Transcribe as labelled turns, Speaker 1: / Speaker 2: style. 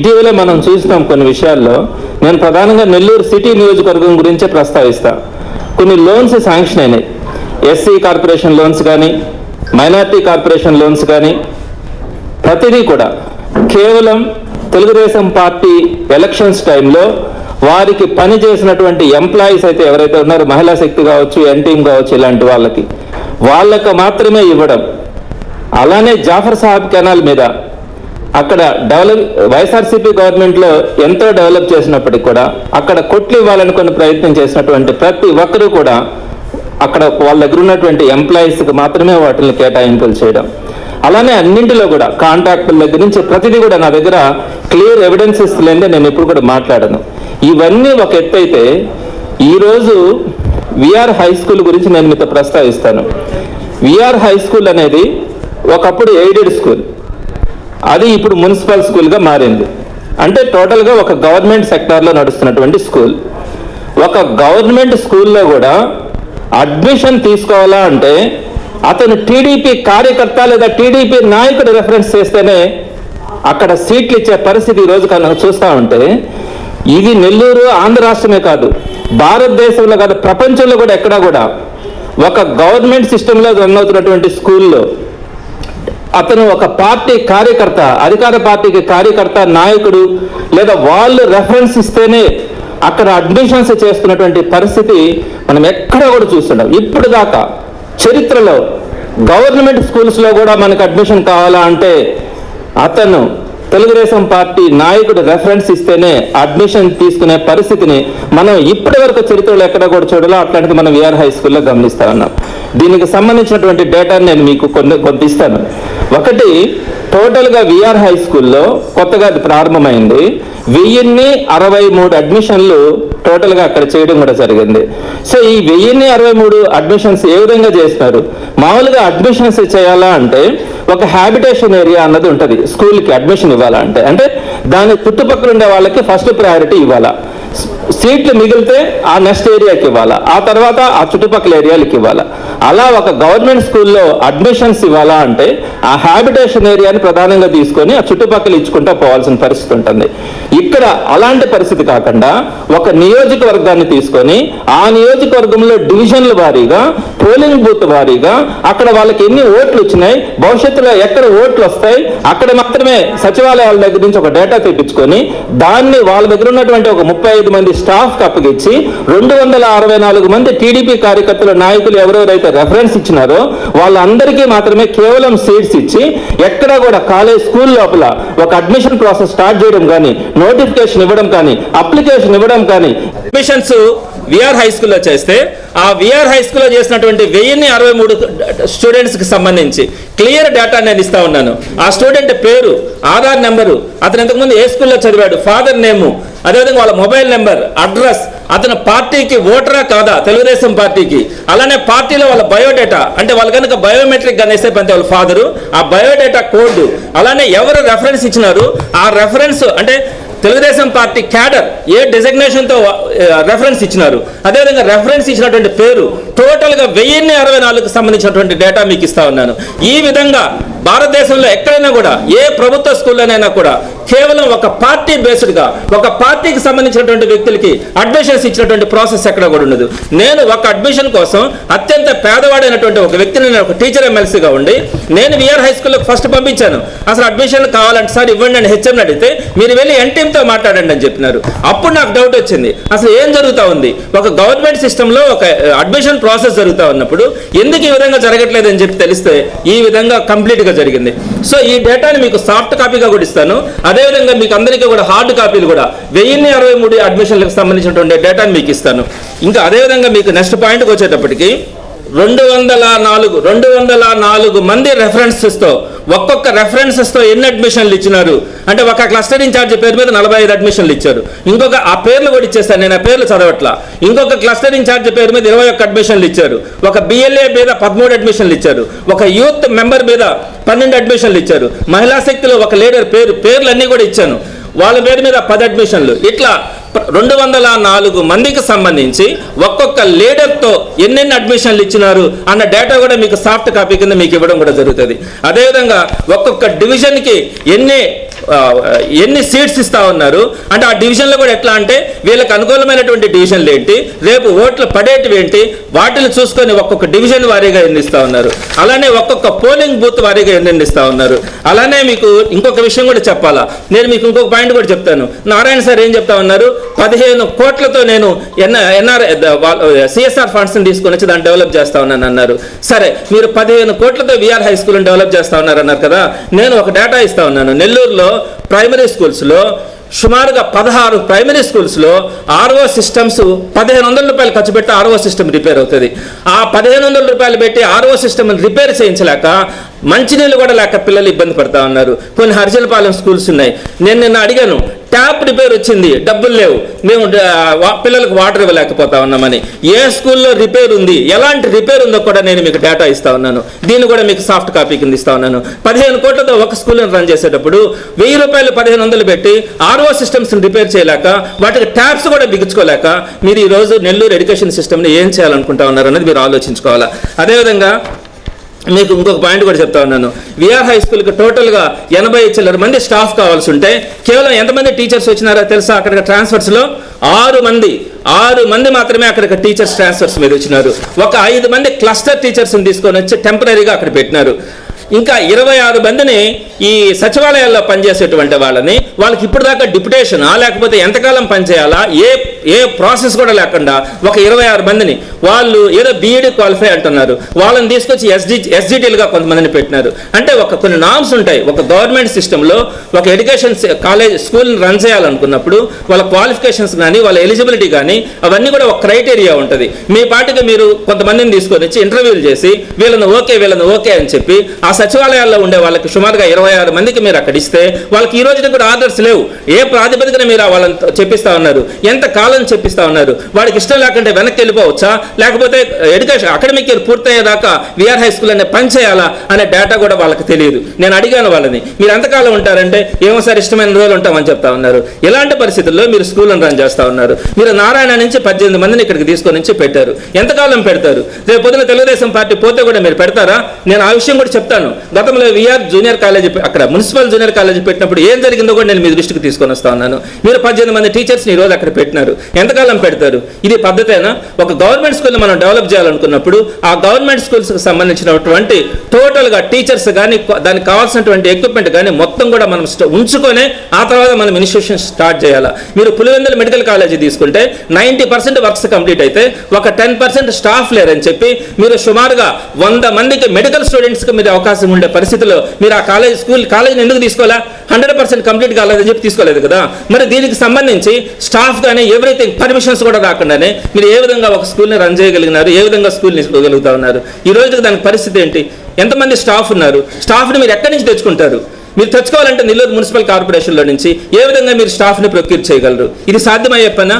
Speaker 1: ఇటీవలే మనం చూస్తాం కొన్ని విషయాల్లో. నేను ప్రధానంగా నెల్లూరు సిటీ నియోజకవర్గం గురించే ప్రస్తావిస్తా. కొన్ని లోన్స్ శాంక్షన్ అయినాయి. ఎస్సీ కార్పొరేషన్ లోన్స్ కానీ మైనార్టీ కార్పొరేషన్ లోన్స్ కానీ ప్రతిదీ కూడా కేవలం తెలుగుదేశం పార్టీ ఎలక్షన్స్ టైంలో వారికి పని చేసినటువంటి ఎంప్లాయీస్ అయితే ఎవరైతే ఉన్నారో మహిళా శక్తి కావచ్చు ఎన్టీఎం కావచ్చు ఇలాంటి వాళ్ళకి వాళ్ళకు మాత్రమే ఇవ్వడం. అలానే జాఫర్ సాహబ్ కెనాల్ మీద అక్కడ డెవలప్ వైఎస్ఆర్సీపీ గవర్నమెంట్లో ఎంతో డెవలప్ చేసినప్పటికీ కూడా అక్కడ కొట్లు ఇవ్వాలనుకున్న ప్రయత్నం చేసినటువంటి ప్రతి ఒక్కరూ కూడా అక్కడ వాళ్ళ దగ్గర ఉన్నటువంటి ఎంప్లాయీస్కి మాత్రమే వాటిని కేటాయింపులు చేయడం. అలానే అన్నింటిలో కూడా కాంట్రాక్టుల దగ్గర నుంచి ప్రతిదీ కూడా నా దగ్గర క్లియర్ ఎవిడెన్సెస్ లేదే నేను ఎప్పుడు కూడా మాట్లాడను. ఇవన్నీ ఒక ఎత్తు అయితే ఈరోజు విఆర్ హై స్కూల్ గురించి నేను మీతో ప్రస్తావిస్తాను. విఆర్ హై స్కూల్ అనేది ఒకప్పుడు ఎయిడెడ్ స్కూల్. అది ఇప్పుడు మున్సిపల్ స్కూల్గా మారింది. అంటే టోటల్గా ఒక గవర్నమెంట్ సెక్టార్లో నడుస్తున్నటువంటి స్కూల్. ఒక గవర్నమెంట్ స్కూల్లో కూడా అడ్మిషన్ తీసుకోవాలా అంటే అతను టీడీపీ కార్యకర్త లేదా టీడీపీ నాయకుడు రెఫరెన్స్ చేస్తేనే అక్కడ సీట్లు ఇచ్చే పరిస్థితి ఈ రోజు కనుక చూస్తూ ఉంటే ఇది నెల్లూరు ఆంధ్ర రాష్ట్రమే కాదు భారతదేశంలో కాదు ప్రపంచంలో కూడా ఎక్కడా కూడా ఒక గవర్నమెంట్ సిస్టంలో రన్ అవుతున్నటువంటి స్కూల్లో అతను ఒక పార్టీ కార్యకర్త అధికార పార్టీకి కార్యకర్త నాయకుడు లేదా వాళ్ళు రెఫరెన్స్ ఇస్తేనే అక్కడ అడ్మిషన్స్ చేస్తున్నటువంటి పరిస్థితి మనం ఎక్కడ కూడా చూస్తున్నాం ఇప్పుడు దాకా చరిత్రలో గవర్నమెంట్ స్కూల్స్లో కూడా మనకు అడ్మిషన్ కావాలా అంటే అతను తెలుగుదేశం పార్టీ నాయకుడు రెఫరెన్స్ ఇస్తేనే అడ్మిషన్ తీసుకునే పరిస్థితిని మనం ఇప్పటి వరకు చరిత్రలో ఎక్కడ కూడా చూడాలో. అట్లాంటిది మనం విఆర్ హై స్కూల్లో గమనిస్తా ఉన్నాం దీనికి సంబంధించినటువంటి డేటాని నేను మీకు కొన్ని కొంత ఇస్తాను. ఒకటి టోటల్గా విఆర్ హై స్కూల్లో కొత్తగా అది ప్రారంభమైంది. వెయ్యిన్ని అరవై మూడు అడ్మిషన్లు టోటల్గా అక్కడ చేయడం కూడా జరిగింది. సో ఈ వెయ్యిన్ని అరవై మూడు అడ్మిషన్స్ ఏ విధంగా చేస్తున్నారు? మామూలుగా అడ్మిషన్స్ చేయాలా అంటే ఒక హ్యాబిటేషన్ ఏరియా అన్నది ఉంటుంది స్కూల్కి అడ్మిషన్ ఇవ్వాలా అంటే అంటే దాని చుట్టుపక్కల ఉండే వాళ్ళకి ఫస్ట్ ప్రయారిటీ ఇవ్వాలా. సీట్లు మిగిలితే ఆ నెక్స్ట్ ఏరియాకి ఇవ్వాలా. ఆ తర్వాత ఆ చుట్టుపక్కల ఏరియాలకి ఇవ్వాలా. అలా ఒక గవర్నమెంట్ స్కూల్లో అడ్మిషన్స్ ఇవ్వాలా అంటే ఆ హ్యాబిటేషన్ ఏరియాని ప్రధానంగా తీసుకొని ఆ చుట్టుపక్కల ఇచ్చుకుంటూ పోవాల్సిన పరిస్థితి ఉంటుంది. ఇక్కడ అలాంటి పరిస్థితి కాకుండా ఒక నియోజకవర్గాన్ని తీసుకొని ఆ నియోజకవర్గంలో డివిజన్ల వారీగా పోలింగ్ బూత్ వారీగా అక్కడ వాళ్ళకి ఎన్ని ఓట్లు వచ్చినాయి భవిష్యత్తులో ఎక్కడ ఓట్లు వస్తాయి అక్కడ మాత్రమే సచివాలయాల దగ్గర నుంచి ఒక డేటా తెప్పించుకొని దాన్ని వాళ్ళ దగ్గర ఉన్నటువంటి ఒక ముప్పై ఐదు మంది స్టాఫ్ కప్పగించి అప్పగించి రెండు వందల అరవై నాలుగు మంది టీడీపీ కార్యకర్తల నాయకులు ఎవరెవరైతే రెఫరెన్స్ ఇచ్చినారో వాళ్ళందరికీ మాత్రమే కేవలం సీట్స్ ఇచ్చి ఎక్కడ కూడా కాలేజ్ స్కూల్ లోపల ఒక అడ్మిషన్ ప్రాసెస్ స్టార్ట్ చేయడం కానీ నోటిఫికేషన్ ఇవ్వడం కానీ అప్లికేషన్ ఇవ్వడం కానీ. అడ్మిషన్స్ విఆర్ హై స్కూల్లో చేస్తే ఆ విఆర్ హై స్కూల్లో చేసినటువంటి వెయ్యిన్ని అరవై మూడు స్టూడెంట్స్కి సంబంధించి క్లియర్ డేటా నేను ఇస్తా ఉన్నాను. ఆ స్టూడెంట్ పేరు ఆధార్ నెంబరు అతను ఇంతకుముందు ఏ స్కూల్లో చదివాడు ఫాదర్ నేము అదేవిధంగా వాళ్ళ మొబైల్ నెంబర్ అడ్రస్ అతను పార్టీకి ఓటరా కాదా తెలుగుదేశం పార్టీకి. అలానే పార్టీలో వాళ్ళ బయోడేటా అంటే వాళ్ళు కనుక బయోమెట్రిక్ అనేసే పంతే వాళ్ళ ఫాదరు ఆ బయోడేటా కోడ్ అలానే ఎవరు రెఫరెన్స్ ఇచ్చినారు ఆ రెఫరెన్స్ అంటే తెలుగుదేశం పార్టీ క్యాడర్ ఏ డెసిగ్నేషన్తో రెఫరెన్స్ ఇచ్చినారు? అదేవిధంగా రెఫరెన్స్ ఇచ్చినటువంటి పేరు టోటల్గా వెయ్యిన్ని అరవై నాలుగుకి సంబంధించినటువంటి డేటా మీకు ఇస్తా ఉన్నాను. ఈ విధంగా భారతదేశంలో ఎక్కడైనా కూడా ఏ ప్రభుత్వ స్కూల్లోనైనా కూడా కేవలం ఒక పార్టీ బేస్డ్గా ఒక పార్టీకి సంబంధించినటువంటి వ్యక్తులకి అడ్మిషన్స్ ఇచ్చినటువంటి ప్రాసెస్ ఎక్కడ కూడా ఉండదు. నేను ఒక అడ్మిషన్ కోసం అత్యంత పేదవాడైనటువంటి ఒక వ్యక్తిని నేను ఒక టీచర్ ఎమ్మెల్సీగా ఉండి నేను విఆర్ హై స్కూల్లో ఫస్ట్ పంపించాను. అసలు అడ్మిషన్ కావాలంటే సార్ ఇవ్వండి అని హెచ్ఎం అడిగితే మీరు వెళ్ళి ఎన్టీఎంతో మాట్లాడండి అని చెప్పినారు. అప్పుడు నాకు డౌట్ వచ్చింది. అసలు ఏం జరుగుతా ఉంది? ఒక గవర్నమెంట్ సిస్టంలో ఒక అడ్మిషన్ ప్రాసెస్ జరుగుతూ ఉన్నప్పుడు ఎందుకు ఈ విధంగా జరగట్లేదు అని చెప్పి తెలిస్తే ఈ విధంగా కంప్లీట్గా జరిగింది. సో ఈ డేటాని మీకు సాఫ్ట్ కాపీగా కూడా ఇస్తాను. అదేవిధంగా మీకు అందరికీ కూడా హార్డ్ కాపీలు కూడా వెయ్యిన్ని అరవై మూడు అడ్మిషన్లకు సంబంధించినటువంటి డేటాని మీకు ఇస్తాను. ఇంకా అదేవిధంగా మీకు నెక్స్ట్ పాయింట్కి వచ్చేటప్పటికి రెండు వందల నాలుగు రెండు వందల నాలుగు మంది రెఫరెన్సెస్తో ఒక్కొక్క రెఫరెన్సెస్తో ఎన్ని అడ్మిషన్లు ఇచ్చినారు? అంటే ఒక క్లస్టర్ ఇన్ఛార్జ్ పేరు మీద నలభై ఐదు అడ్మిషన్లు ఇచ్చారు. ఇంకొక ఆ పేర్లు కూడా ఇచ్చేస్తాను నేను ఆ పేర్లు చదవట్లా. ఇంకొక క్లస్టర్ ఇన్ఛార్జ్ పేరు మీద ఇరవై ఒక్క అడ్మిషన్లు ఇచ్చారు. ఒక బిఎల్ఏ మీద పదమూడు అడ్మిషన్లు ఇచ్చారు. ఒక యూత్ మెంబర్ మీద పన్నెండు అడ్మిషన్లు ఇచ్చారు. మహిళా శక్తిలో ఒక లీడర్ పేరు పేర్లు అన్నీ కూడా ఇచ్చాను. వాళ్ళ పేరు మీద పది అడ్మిషన్లు ఇట్లా రెండు వందల నాలుగు మందికి సంబంధించి ఒక్కొక్క లీడర్తో ఎన్నెన్ని అడ్మిషన్లు ఇచ్చినారు అన్న డేటా కూడా మీకు సాఫ్ట్ కాపీ కింద మీకు ఇవ్వడం కూడా జరుగుతుంది. అదేవిధంగా ఒక్కొక్క డివిజన్కి ఎన్ని ఎన్ని సీట్స్ ఇస్తా ఉన్నారు? అంటే ఆ డివిజన్లో కూడా ఎట్లా అంటే వీళ్ళకి అనుకూలమైనటువంటి డివిజన్లు ఏంటి? రేపు ఓట్లు పడేటివి ఏంటి? వాటిని చూసుకొని ఒక్కొక్క డివిజన్ వారీగా ఎన్నిస్తూ ఉన్నారు? అలానే ఒక్కొక్క పోలింగ్ బూత్ వారీగా ఎన్నిస్తా ఉన్నారు? అలానే మీకు ఇంకొక విషయం కూడా చెప్పాలా? నేను మీకు ఇంకొక పాయింట్ కూడా చెప్తాను. నారాయణ సార్ ఏం చెప్తా ఉన్నారు? పదిహేను కోట్లతో నేను ఎన్ ఎన్ఆర్ సిఎస్ఆర్ ఫండ్స్ని తీసుకొని వచ్చి దాన్ని డెవలప్ చేస్తా ఉన్నాను అన్నారు. సరే మీరు పదిహేను కోట్లతో విఆర్ హై స్కూల్ డెవలప్ చేస్తా ఉన్నారు అన్నారు కదా? నేను ఒక డేటా ఇస్తా ఉన్నాను. నెల్లూరులో ప్రైమరీ స్కూల్స్లో సుమారుగా పదహారు ప్రైమరీ స్కూల్స్లో ఆర్ఓ సిస్టమ్స్ పదిహేను వందల రూపాయలు ఖర్చు పెట్టి ఆర్ఓ సిస్టమ్ రిపేర్ అవుతుంది. ఆ పదిహేను వందల రూపాయలు పెట్టి ఆర్ఓ సిస్టమ్ రిపేర్ చేయించలేక మంచినీళ్ళు కూడా లేక పిల్లలు ఇబ్బంది పడతా ఉన్నారు. కొన్ని హరిజలపాలెం స్కూల్స్ ఉన్నాయి. నేను నిన్న అడిగాను ట్యాప్ రిపేర్ వచ్చింది. డబ్బులు లేవు. మేము పిల్లలకు వాటర్ ఇవ్వలేకపోతా ఉన్నామని. ఏ స్కూల్లో రిపేర్ ఉంది? ఎలాంటి రిపేర్ ఉందో కూడా నేను మీకు డేటా ఇస్తా ఉన్నాను. దీన్ని కూడా మీకు సాఫ్ట్ కాపీ కింద ఇస్తా ఉన్నాను. పదిహేను కోట్లతో ఒక స్కూల్ని రన్ చేసేటప్పుడు వెయ్యి రూపాయలు పదిహేను వందలు పెట్టి ఆర్ఓ సిస్టమ్స్ రిపేర్ చేయలేక వాటికి ట్యాప్స్ కూడా బిగించుకోలేక మీరు ఈ రోజు నెల్లూరు ఎడ్యుకేషన్ సిస్టమ్ని ఏం చేయాలనుకుంటా ఉన్నారు అనేది మీరు ఆలోచించుకోవాలా? అదేవిధంగా మీకు ఇంకొక పాయింట్ కూడా చెప్తా ఉన్నాను. విఆర్ హై స్కూల్కి టోటల్గా ఎనభై చిల్లర మంది స్టాఫ్ కావాల్సి ఉంటే కేవలం ఎంతమంది టీచర్స్ వచ్చినారో తెలుసా? అక్కడికి ట్రాన్స్ఫర్స్లో ఆరు మంది ఆరు మంది మాత్రమే అక్కడికి టీచర్స్ ట్రాన్స్ఫర్స్ మీద వచ్చినారు. ఒక ఐదు మంది క్లస్టర్ టీచర్స్ని తీసుకొని వచ్చి టెంపరీగా అక్కడ పెట్టినారు. ఇంకా ఇరవై ఆరు మందిని ఈ సచివాలయాల్లో పనిచేసేటువంటి వాళ్ళని వాళ్ళకి ఇప్పుడు దాకా డిప్యుటేషన్? లేకపోతే ఎంతకాలం పనిచేయాలా? ఏ ఏ ప్రాసెస్ కూడా లేకుండా ఒక ఇరవై ఆరు మందిని వాళ్ళు ఏదో బీఈడీ క్వాలిఫై అంటున్నారు. వాళ్ళని తీసుకొచ్చి ఎస్డి ఎస్డిటీలుగా కొంతమందిని పెట్టినారు. అంటే ఒక కొన్ని నామ్స్ ఉంటాయి. ఒక గవర్నమెంట్ సిస్టంలో ఒక ఎడ్యుకేషన్ కాలేజ్ స్కూల్ని రన్ చేయాలనుకున్నప్పుడు వాళ్ళ క్వాలిఫికేషన్స్ కానీ వాళ్ళ ఎలిజిబిలిటీ కానీ అవన్నీ కూడా ఒక క్రైటీరియా ఉంటుంది. మీ పాటికి మీరు కొంతమందిని తీసుకొని వచ్చి ఇంటర్వ్యూలు చేసి వీళ్ళని ఓకే వీళ్ళని ఓకే అని చెప్పి ఆ సచివాలయాల్లో ఉండే వాళ్ళకి సుమారుగా ఇరవై ఆరు మందికి మీరు అక్కడ ఇస్తే వాళ్ళకి ఈ రోజున కూడా ఆర్డర్స్ లేవు. ఏ ప్రాతిపదికన మీరు వాళ్ళని చెప్పిస్తా ఉన్నారు? ఎంత కాలం చెప్పిస్తా ఉన్నారు. వాడికి ఇష్టం లేకుంటే వెనక్కి వెళ్ళిపోవచ్చా? లేకపోతే ఎడ్యుకేషన్ అకాడమిక్ ఇయర్ పూర్తయ్యేదాకా విఆర్ హై స్కూల్ అనే పని చేయాలా అనే డేటా కూడా వాళ్ళకి తెలియదు. నేను అడిగాను వాళ్ళని మీరు ఎంతకాలం ఉంటారంటే? ఏమో సార్ ఇష్టమైన రోజులు ఉంటామని చెప్తా ఉన్నారు. ఇలాంటి పరిస్థితుల్లో మీరు స్కూల్ని రన్ చేస్తా ఉన్నారు. మీరు నారాయణ నుంచి పద్దెనిమిది మందిని ఇక్కడికి తీసుకొని నుంచి పెట్టారు. ఎంతకాలం పెడతారు? రేపు పొద్దున తెలుగుదేశం పార్టీ పోతే కూడా మీరు పెడతారా? నేను ఆ విషయం కూడా చెప్తాను. గతంలో విఆర్ జూనియర్ కాలేజీ అక్కడ మున్సిపల్ జూనియర్ కాలేజీ పెట్టినప్పుడు ఏం జరిగిందో కూడా నేను మీ దృష్టికి తీసుకొని వస్తా ఉన్నాను. మీరు పద్దెనిమిది మంది టీచర్స్ని ఈ రోజు అక్కడ పెట్టినారు. ఎంతకాలం పెడతారు? ఇది పద్ధతేనా? ఒక గవర్నమెంట్ స్కూల్ని మనం డెవలప్ చేయాలనుకున్నప్పుడు ఆ గవర్నమెంట్ స్కూల్స్కి సంబంధించినటువంటి టోటల్గా టీచర్స్ కానీ దానికి కావాల్సినటువంటి ఎక్విప్మెంట్ కానీ మొత్తం కూడా మనం ఉంచుకొనే ఆ తర్వాత మనం ఇన్స్టిట్యూషన్ స్టార్ట్ చేయాలి. మీరు పులివెందుల మెడికల్ కాలేజీ తీసుకుంటే నైంటీ పర్సెంట్ వర్క్స్ కంప్లీట్ అయితే ఒక టెన్ పర్సెంట్ స్టాఫ్ లేరని చెప్పి మీరు సుమారుగా వంద మందికి మెడికల్ స్టూడెంట్స్కి మీరు అవకాశం ఉండే పరిస్థితిలో మీరు ఆ కాలేజ్ స్కూల్ కాలేజీని ఎందుకు తీసుకోవాలా? హండ్రెడ్ పర్సెంట్ కంప్లీట్ కాలేదని చెప్పి తీసుకోలేదు కదా. మరి దీనికి సంబంధించి స్టాఫ్ కానీ ఎవ్రీథింగ్ పర్మిషన్స్ కూడా రాకుండానే మీరు ఏ విధంగా ఒక స్కూల్ని రన్ చేయగలిగినారు ఏ విధంగా స్కూల్ని ఇవ్వగలుగుతా ఉన్నారు? ఈ రోజుకి దానికి పరిస్థితి ఏంటి? ఎంతమంది స్టాఫ్ ఉన్నారు? స్టాఫ్ని మీరు ఎక్కడి నుంచి తెచ్చుకుంటారు? మీరు తెచ్చుకోవాలంటే నెల్లూరు మున్సిపల్ కార్పొరేషన్లో నుంచి ఏ విధంగా మీరు స్టాఫ్ని ప్రొక్యూర్ చేయగలరు? ఇది సాధ్యమయ్యే పనా?